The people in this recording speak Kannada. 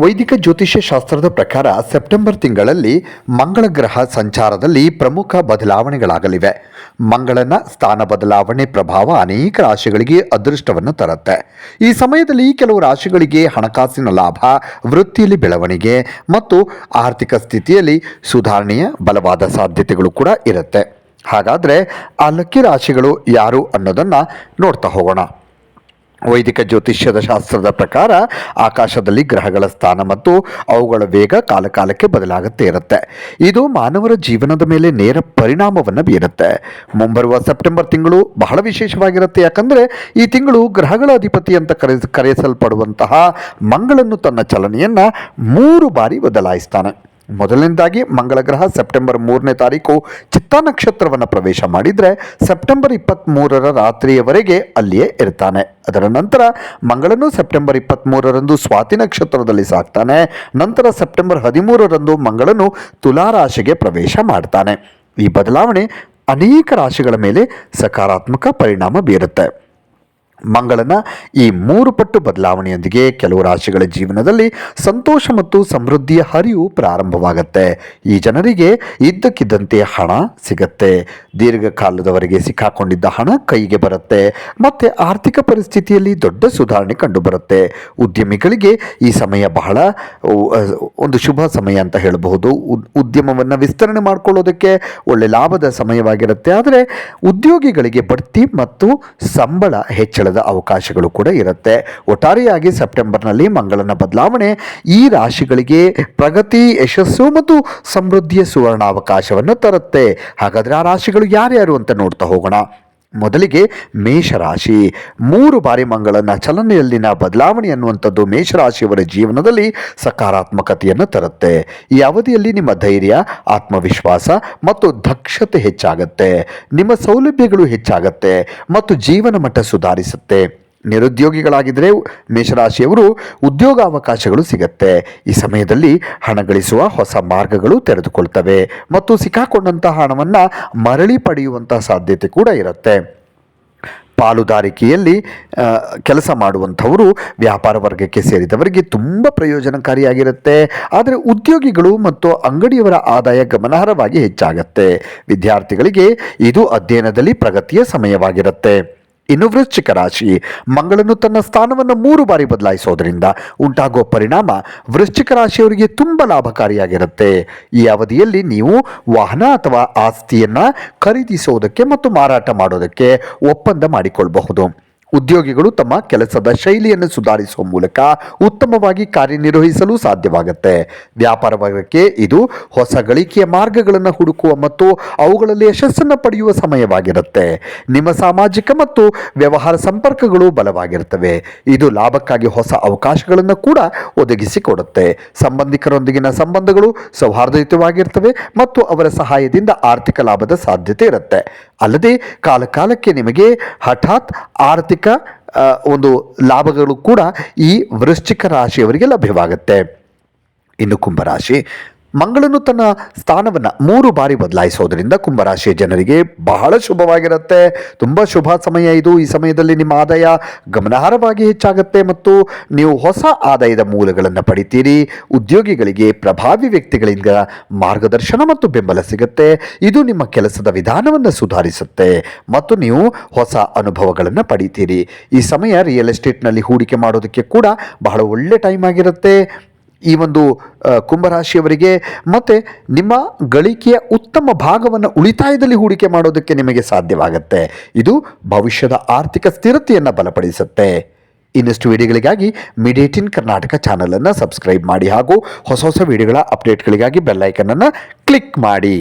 ವೈದಿಕ ಜ್ಯೋತಿಷ್ಯ ಶಾಸ್ತ್ರದ ಪ್ರಕಾರ ಸೆಪ್ಟೆಂಬರ್ ತಿಂಗಳಲ್ಲಿ ಮಂಗಳ ಗ್ರಹ ಸಂಚಾರದಲ್ಲಿ ಪ್ರಮುಖ ಬದಲಾವಣೆಗಳಾಗಲಿವೆ. ಮಂಗಳನ ಸ್ಥಾನ ಬದಲಾವಣೆ ಪ್ರಭಾವ ಅನೇಕ ರಾಶಿಗಳಿಗೆ ಅದೃಷ್ಟವನ್ನು ತರುತ್ತೆ. ಈ ಸಮಯದಲ್ಲಿ ಕೆಲವು ರಾಶಿಗಳಿಗೆ ಹಣಕಾಸಿನ ಲಾಭ, ವೃತ್ತಿಯಲ್ಲಿ ಬೆಳವಣಿಗೆ ಮತ್ತು ಆರ್ಥಿಕ ಸ್ಥಿತಿಯಲ್ಲಿ ಸುಧಾರಣೆಯ ಬಲವಾದ ಸಾಧ್ಯತೆಗಳು ಕೂಡ ಇರುತ್ತೆ. ಹಾಗಾದರೆ ಆ ಲಕ್ಕಿ ರಾಶಿಗಳು ಯಾರು ಅನ್ನೋದನ್ನು ನೋಡ್ತಾ ಹೋಗೋಣ. ವೈದಿಕ ಜ್ಯೋತಿಷ್ಯದ ಶಾಸ್ತ್ರದ ಪ್ರಕಾರ ಆಕಾಶದಲ್ಲಿ ಗ್ರಹಗಳ ಸ್ಥಾನ ಮತ್ತು ಅವುಗಳ ವೇಗ ಕಾಲಕಾಲಕ್ಕೆ ಬದಲಾಗುತ್ತೆ ಇರುತ್ತೆ. ಇದು ಮಾನವರ ಜೀವನದ ಮೇಲೆ ನೇರ ಪರಿಣಾಮವನ್ನು ಬೀರುತ್ತೆ. ಮುಂಬರುವ ಸೆಪ್ಟೆಂಬರ್ ತಿಂಗಳು ಬಹಳ ವಿಶೇಷವಾಗಿರುತ್ತೆ. ಯಾಕಂದರೆ ಈ ತಿಂಗಳು ಗ್ರಹಗಳ ಅಧಿಪತಿ ಅಂತ ಕರೆ ಕರೆಸಲ್ಪಡುವಂತಹ ಮಂಗಳನು ತನ್ನ ಚಲನೆಯನ್ನು ಮೂರು ಬಾರಿ ಬದಲಾಯಿಸ್ತಾನೆ. ಮೊದಲನೇದಾಗಿ ಮಂಗಳ ಗ್ರಹ ಸೆಪ್ಟೆಂಬರ್ ಮೂರನೇ ತಾರೀಕು ಚಿತ್ತಾ ನಕ್ಷತ್ರವನ್ನು ಪ್ರವೇಶ ಮಾಡಿದರೆ ಸೆಪ್ಟೆಂಬರ್ ಇಪ್ಪತ್ತ್ಮೂರರ ರಾತ್ರಿಯವರೆಗೆ ಅಲ್ಲಿಯೇ ಇರ್ತಾನೆ. ಅದರ ನಂತರ ಮಂಗಳನು ಸೆಪ್ಟೆಂಬರ್ ಇಪ್ಪತ್ತ್ಮೂರರಂದು ಸ್ವಾತಿ ನಕ್ಷತ್ರದಲ್ಲಿ ಸಾಕ್ತಾನೆ. ನಂತರ ಸೆಪ್ಟೆಂಬರ್ ಹದಿಮೂರರಂದು ಮಂಗಳನು ತುಲಾರಾಶಿಗೆ ಪ್ರವೇಶ ಮಾಡ್ತಾನೆ. ಈ ಬದಲಾವಣೆ ಅನೇಕ ರಾಶಿಗಳ ಮೇಲೆ ಸಕಾರಾತ್ಮಕ ಪರಿಣಾಮ ಬೀರುತ್ತೆ. ಮಂಗಳನ ಈ ಮೂರು ಪಟ್ಟು ಬದಲಾವಣೆಯೊಂದಿಗೆ ಕೆಲವು ರಾಶಿಗಳ ಜೀವನದಲ್ಲಿ ಸಂತೋಷ ಮತ್ತು ಸಮೃದ್ಧಿಯ ಹರಿವು ಪ್ರಾರಂಭವಾಗುತ್ತೆ. ಈ ಜನರಿಗೆ ಇದ್ದಕ್ಕಿದ್ದಂತೆ ಹಣ ಸಿಗತ್ತೆ. ದೀರ್ಘಕಾಲದವರೆಗೆ ಸಿಕ್ಕಾಕೊಂಡಿದ್ದ ಹಣ ಕೈಗೆ ಬರುತ್ತೆ. ಮತ್ತು ಆರ್ಥಿಕ ಪರಿಸ್ಥಿತಿಯಲ್ಲಿ ದೊಡ್ಡ ಸುಧಾರಣೆ ಕಂಡುಬರುತ್ತೆ. ಉದ್ಯಮಿಗಳಿಗೆ ಈ ಸಮಯ ಬಹಳ ಒಂದು ಶುಭ ಸಮಯ ಅಂತ ಹೇಳಬಹುದು. ಉದ್- ಉದ್ಯಮವನ್ನು ವಿಸ್ತರಣೆ ಮಾಡಿಕೊಳ್ಳೋದಕ್ಕೆ ಒಳ್ಳೆ ಲಾಭದ ಸಮಯವಾಗಿರುತ್ತೆ. ಆದರೆ ಉದ್ಯೋಗಿಗಳಿಗೆ ಬಡ್ತಿ ಮತ್ತು ಸಂಬಳ ಅವಕಾಶಗಳು ಕೂಡ ಇರುತ್ತೆ. ಒಟ್ಟಾರೆಯಾಗಿ ಸೆಪ್ಟೆಂಬರ್ನಲ್ಲಿ ಮಂಗಳನ ಬದಲಾವಣೆ ಈ ರಾಶಿಗಳಿಗೆ ಪ್ರಗತಿ, ಯಶಸ್ಸು ಮತ್ತು ಸಮೃದ್ಧಿಯ ಸುವರ್ಣಾವಕಾಶವನ್ನು ತರುತ್ತೆ. ಹಾಗಾದರೆ ಆ ರಾಶಿಗಳು ಯಾರ್ಯಾರು ಅಂತ ನೋಡ್ತಾ ಹೋಗೋಣ. ಮೊದಲಿಗೆ ಮೇಷರಾಶಿ. ಮೂರು ಬಾರಿ ಮಂಗಳನ ಚಲನೆಯಲ್ಲಿನ ಬದಲಾವಣೆ ಅನ್ನುವಂಥದ್ದು ಮೇಷರಾಶಿಯವರ ಜೀವನದಲ್ಲಿ ಸಕಾರಾತ್ಮಕತೆಯನ್ನು ತರುತ್ತೆ. ಈ ಅವಧಿಯಲ್ಲಿ ನಿಮ್ಮ ಧೈರ್ಯ, ಆತ್ಮವಿಶ್ವಾಸ ಮತ್ತು ದಕ್ಷತೆ ಹೆಚ್ಚಾಗತ್ತೆ. ನಿಮ್ಮ ಸೌಲಭ್ಯಗಳು ಹೆಚ್ಚಾಗತ್ತೆ ಮತ್ತು ಜೀವನ ಮಟ್ಟ ಸುಧಾರಿಸುತ್ತೆ. ನಿರುದ್ಯೋಗಿಗಳಾಗಿದ್ದರೆ ಮೇಷರಾಶಿಯವರು ಉದ್ಯೋಗಾವಕಾಶಗಳು ಸಿಗತ್ತೆ. ಈ ಸಮಯದಲ್ಲಿ ಹಣ ಗಳಿಸುವ ಹೊಸ ಮಾರ್ಗಗಳು ತೆರೆದುಕೊಳ್ತವೆ ಮತ್ತು ಸಿಕ್ಕಾಕೊಂಡಂತಹ ಹಣವನ್ನು ಮರಳಿ ಪಡೆಯುವಂತಹ ಸಾಧ್ಯತೆ ಕೂಡ ಇರುತ್ತೆ. ಪಾಲುದಾರಿಕೆಯಲ್ಲಿ ಕೆಲಸ ಮಾಡುವಂಥವರು ವ್ಯಾಪಾರ ವರ್ಗಕ್ಕೆ ಸೇರಿದವರಿಗೆ ತುಂಬ ಪ್ರಯೋಜನಕಾರಿಯಾಗಿರುತ್ತೆ. ಆದರೆ ಉದ್ಯೋಗಿಗಳು ಮತ್ತು ಅಂಗಡಿಯವರ ಆದಾಯ ಗಮನಾರ್ಹವಾಗಿ ಹೆಚ್ಚಾಗತ್ತೆ. ವಿದ್ಯಾರ್ಥಿಗಳಿಗೆ ಇದು ಅಧ್ಯಯನದಲ್ಲಿ ಪ್ರಗತಿಯ ಸಮಯವಾಗಿರುತ್ತೆ. ಇನ್ನು ವೃಶ್ಚಿಕ ರಾಶಿ. ಮಂಗಳನು ತನ್ನ ಸ್ಥಾನವನ್ನು ಮೂರು ಬಾರಿ ಬದಲಾಯಿಸೋದ್ರಿಂದ ಉಂಟಾಗುವ ಪರಿಣಾಮ ವೃಶ್ಚಿಕ ರಾಶಿಯವರಿಗೆ ತುಂಬ ಲಾಭಕಾರಿಯಾಗಿರುತ್ತೆ. ಈ ಅವಧಿಯಲ್ಲಿ ನೀವು ವಾಹನ ಅಥವಾ ಆಸ್ತಿಯನ್ನು ಖರೀದಿಸೋದಕ್ಕೆ ಮತ್ತು ಮಾರಾಟ ಮಾಡೋದಕ್ಕೆ ಒಪ್ಪಂದ ಮಾಡಿಕೊಳ್ಳಬಹುದು ಉದ್ಯೋಗಿಗಳು ತಮ್ಮ ಕೆಲಸದ ಶೈಲಿಯನ್ನು ಸುಧಾರಿಸುವ ಮೂಲಕ ಉತ್ತಮವಾಗಿ ಕಾರ್ಯನಿರ್ವಹಿಸಲು ಸಾಧ್ಯವಾಗುತ್ತೆ. ವ್ಯಾಪಾರ ವರ್ಗಕ್ಕೆ ಇದು ಹೊಸ ಗಳಿಕೆಯ ಮಾರ್ಗಗಳನ್ನು ಹುಡುಕುವ ಮತ್ತು ಅವುಗಳಲ್ಲಿ ಯಶಸ್ಸನ್ನು ಪಡೆಯುವ ಸಮಯವಾಗಿರುತ್ತೆ. ನಿಮ್ಮ ಸಾಮಾಜಿಕ ಮತ್ತು ವ್ಯವಹಾರ ಸಂಪರ್ಕಗಳು ಬಲವಾಗಿರುತ್ತವೆ ಇದು ಲಾಭಕ್ಕಾಗಿ ಹೊಸ ಅವಕಾಶಗಳನ್ನು ಕೂಡ ಒದಗಿಸಿಕೊಡುತ್ತೆ. ಸಂಬಂಧಿಕರೊಂದಿಗಿನ ಸಂಬಂಧಗಳು ಸೌಹಾರ್ದಯುತವಾಗಿರ್ತವೆ ಮತ್ತು ಅವರ ಸಹಾಯದಿಂದ ಆರ್ಥಿಕ ಲಾಭದ ಸಾಧ್ಯತೆ ಇರುತ್ತೆ. ಅಲ್ಲದೆ ಕಾಲಕಾಲಕ್ಕೆ ನಿಮಗೆ ಹಠಾತ್ ಆರ್ಥಿಕ ಒಂದು ಲಾಭಗಳು ಕೂಡ ಈ ವೃಶ್ಚಿಕ ರಾಶಿಯವರಿಗೆ ಲಭ್ಯವಾಗುತ್ತೆ. ಇನ್ನು ಕುಂಭರಾಶಿ ಮಂಗಳನು ತನ್ನ ಸ್ಥಾನವನ್ನು ಮೂರು ಬಾರಿ ಬದಲಾಯಿಸೋದ್ರಿಂದ ಕುಂಭರಾಶಿಯ ಜನರಿಗೆ ಬಹಳ ಶುಭವಾಗಿರುತ್ತೆ. ತುಂಬ ಶುಭ ಸಮಯ ಇದು. ಈ ಸಮಯದಲ್ಲಿ ನಿಮ್ಮ ಆದಾಯ ಗಮನಾರ್ಹವಾಗಿ ಹೆಚ್ಚಾಗುತ್ತೆ ಮತ್ತು ನೀವು ಹೊಸ ಆದಾಯದ ಮೂಲಗಳನ್ನು ಪಡಿತೀರಿ. ಉದ್ಯೋಗಿಗಳಿಗೆ, ಪ್ರಭಾವಿ ವ್ಯಕ್ತಿಗಳಿಂದ ಮಾರ್ಗದರ್ಶನ ಮತ್ತು ಬೆಂಬಲ ಸಿಗುತ್ತೆ. ಇದು ನಿಮ್ಮ ಕೆಲಸದ ವಿಧಾನವನ್ನು ಸುಧಾರಿಸುತ್ತೆ ಮತ್ತು ನೀವು ಹೊಸ ಅನುಭವಗಳನ್ನು ಪಡಿತೀರಿ. ಈ ಸಮಯ ರಿಯಲ್ ಎಸ್ಟೇಟ್ನಲ್ಲಿ ಹೂಡಿಕೆ ಮಾಡೋದಕ್ಕೆ ಕೂಡ ಬಹಳ ಒಳ್ಳೆ ಟೈಮ್ ಆಗಿರುತ್ತೆ. ಈ ಒಂದು ಕುಂಭರಾಶಿಯವರಿಗೆ ಮತ್ತು ನಿಮ್ಮ ಗಳಿಕೆಯ ಉತ್ತಮ ಭಾಗವನ್ನು ಉಳಿತಾಯದಲ್ಲಿ ಹೂಡಿಕೆ ಮಾಡೋದಕ್ಕೆ ನಿಮಗೆ ಸಾಧ್ಯವಾಗುತ್ತೆ. ಇದು ಭವಿಷ್ಯದ ಆರ್ಥಿಕ ಸ್ಥಿರತೆಯನ್ನು ಬಲಪಡಿಸುತ್ತೆ. ಇನ್ನಷ್ಟು ವಿಡಿಯೋಗಳಿಗಾಗಿ ಮೀಡಿಯೇಟಿನ್ ಕರ್ನಾಟಕ ಚಾನಲನ್ನು ಸಬ್ಸ್ಕ್ರೈಬ್ ಮಾಡಿ ಹಾಗೂ ಹೊಸ ಹೊಸ ವಿಡಿಯೋಗಳ ಅಪ್ಡೇಟ್ಗಳಿಗಾಗಿ ಬೆಲ್ಲೈಕನನ್ನು ಕ್ಲಿಕ್ ಮಾಡಿ.